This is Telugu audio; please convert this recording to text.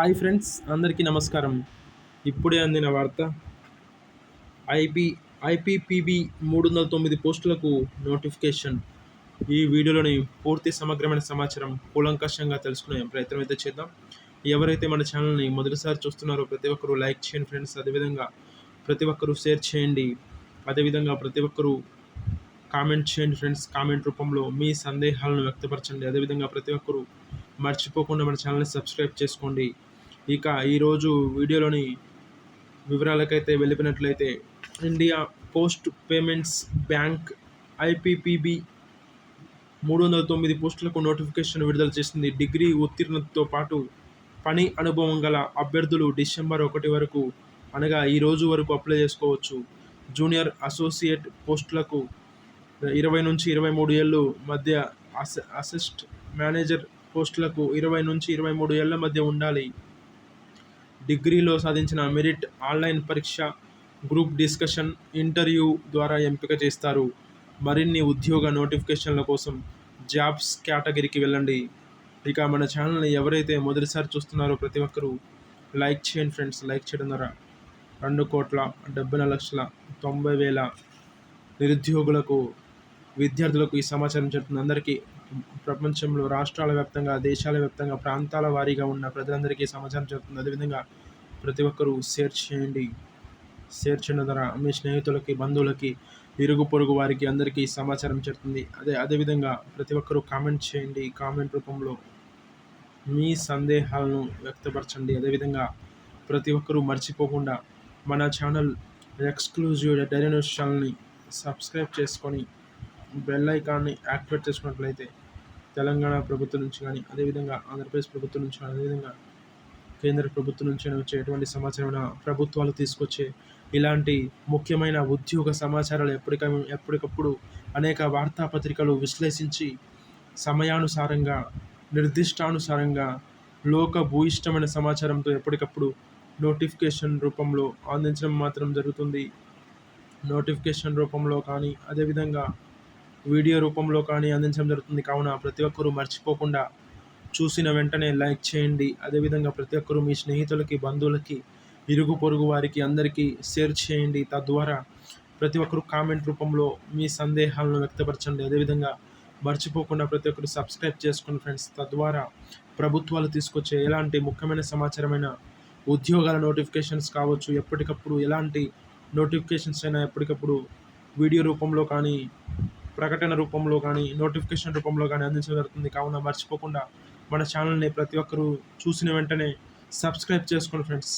హాయ్ ఫ్రెండ్స్ అందరికీ నమస్కారం. ఇప్పుడే అందిన వార్త. ఐపీ ఐపీపీబీ మూడు వందల తొమ్మిది పోస్టులకు నోటిఫికేషన్. ఈ వీడియోలోని పూర్తి సమగ్రమైన సమాచారం కూలంకషంగా తెలుసుకునే ప్రయత్నం అయితే చేద్దాం. ఎవరైతే మన ఛానల్ని మొదటిసారి చూస్తున్నారో ప్రతి ఒక్కరూ లైక్ చేయండి ఫ్రెండ్స్. అదేవిధంగా ప్రతి ఒక్కరూ షేర్ చేయండి. అదేవిధంగా ప్రతి ఒక్కరూ కామెంట్ చేయండి ఫ్రెండ్స్. కామెంట్ రూపంలో మీ సందేహాలను వ్యక్తపరచండి. అదేవిధంగా ప్రతి ఒక్కరూ మర్చిపోకుండా మన ఛానల్ని సబ్స్క్రైబ్ చేసుకోండి. ఇక ఈరోజు వీడియోలోని వివరాలకైతే వెళ్ళిపోయినట్లయితే India post payments bank IPPB మూడు వందల తొమ్మిది పోస్టులకు నోటిఫికేషన్ విడుదల చేసింది. డిగ్రీ ఉత్తీర్ణతతో పాటు పని అనుభవం గల అభ్యర్థులు డిసెంబర్ ఒకటి వరకు అనగా ఈ రోజు వరకు అప్లై చేసుకోవచ్చు. జూనియర్ అసోసియేట్ పోస్టులకు ఇరవై నుంచి ఇరవై మూడు ఏళ్ళు మధ్య అస అసిస్ట్ మేనేజర్ పోస్టులకు ఇరవై నుంచి ఇరవై మూడు ఏళ్ళ మధ్య ఉండాలి. డిగ్రీలో సాధించిన మెరిట్ ఆన్లైన్ పరీక్ష గ్రూప్ డిస్కషన్ ఇంటర్వ్యూ ద్వారా ఎంపిక చేస్తారు. మరిన్ని ఉద్యోగ నోటిఫికేషన్ల కోసం జాబ్స్ కేటగిరీకి వెళ్ళండి. ఇక మన ఛానల్ని ఎవరైతే మొదటిసారి చూస్తున్నారో ప్రతి ఒక్కరూ లైక్ చేయండి ఫ్రెండ్స్. లైక్ చేయడం ద్వారా రెండు కోట్ల డెబ్బై నాలుగు లక్షల తొంభై వేల నిరుద్యోగులకు విద్యార్థులకు ఈ సమాచారం చెప్తుంది అందరికీ ప్రపంచంలో రాష్ట్రాల వ్యాప్తంగా దేశాల వ్యాప్తంగా ప్రాంతాల వారీగా ఉన్న ప్రజలందరికీ సమాచారం చెప్తుంది అదేవిధంగా ప్రతి ఒక్కరూ షేర్ చేయండి. షేర్ చేయడం ద్వారా మీ స్నేహితులకి బంధువులకి ఇరుగు పొరుగు వారికి అందరికీ సమాచారం చెప్తుంది అదే అదేవిధంగా ప్రతి ఒక్కరూ కామెంట్ చేయండి. కామెంట్ రూపంలో మీ సందేహాలను వ్యక్తపరచండి. అదేవిధంగా ప్రతి ఒక్కరూ మర్చిపోకుండా మన ఛానల్ ఎక్స్క్లూజివ్ డైరీ న్యూస్ ఛానల్ని సబ్స్క్రైబ్ చేసుకొని బెల్ ఐకాన్ని యాక్టివేట్ చేసుకున్నట్లయితే తెలంగాణ ప్రభుత్వం నుంచి కానీ అదేవిధంగా ఆంధ్రప్రదేశ్ ప్రభుత్వం నుంచి కానీ అదేవిధంగా కేంద్ర ప్రభుత్వం నుంచి వచ్చే ఎటువంటి సమాచారమైన ప్రభుత్వాలు తీసుకొచ్చే ఇలాంటి ముఖ్యమైన ఉద్యోగ సమాచారాలు ఎప్పటిక ఎప్పటికప్పుడు అనేక వార్తాపత్రికలు విశ్లేషించి సమయానుసారంగా నిర్దిష్టానుసారంగా లోక భూయిష్టమైన సమాచారంతో ఎప్పటికప్పుడు నోటిఫికేషన్ రూపంలో అందించడం మాత్రం జరుగుతుంది. నోటిఫికేషన్ రూపంలో కానీ అదేవిధంగా వీడియో రూపంలో కానీ అందించడం జరుగుతుంది. కావున ప్రతి ఒక్కరూ మర్చిపోకుండా చూసిన వెంటనే లైక్ చేయండి. అదేవిధంగా ప్రతి ఒక్కరూ మీ స్నేహితులకి బంధువులకి ఇరుగు పొరుగు వారికి అందరికీ షేర్ చేయండి. తద్వారా ప్రతి ఒక్కరు కామెంట్ రూపంలో మీ సందేహాలను వ్యక్తపరచండి. అదేవిధంగా మర్చిపోకుండా ప్రతి ఒక్కరు సబ్స్క్రైబ్ చేసుకోండి ఫ్రెండ్స్ తద్వారా ప్రభుత్వాలు తీసుకొచ్చే ఎలాంటి ముఖ్యమైన సమాచారమైన ఉద్యోగాల నోటిఫికేషన్స్ కావచ్చు ఎప్పటికప్పుడు ఎలాంటి నోటిఫికేషన్స్ అయినా ఎప్పటికప్పుడు వీడియో రూపంలో కానీ ప్రకటన రూపంలో కానీ నోటిఫికేషన్ రూపంలో కానీ అందించగలుగుతుంది కావున మర్చిపోకుండా మన ఛానల్ని ప్రతి ఒక్కరూ చూసిన వెంటనే సబ్స్క్రైబ్ చేసుకోండి ఫ్రెండ్స్.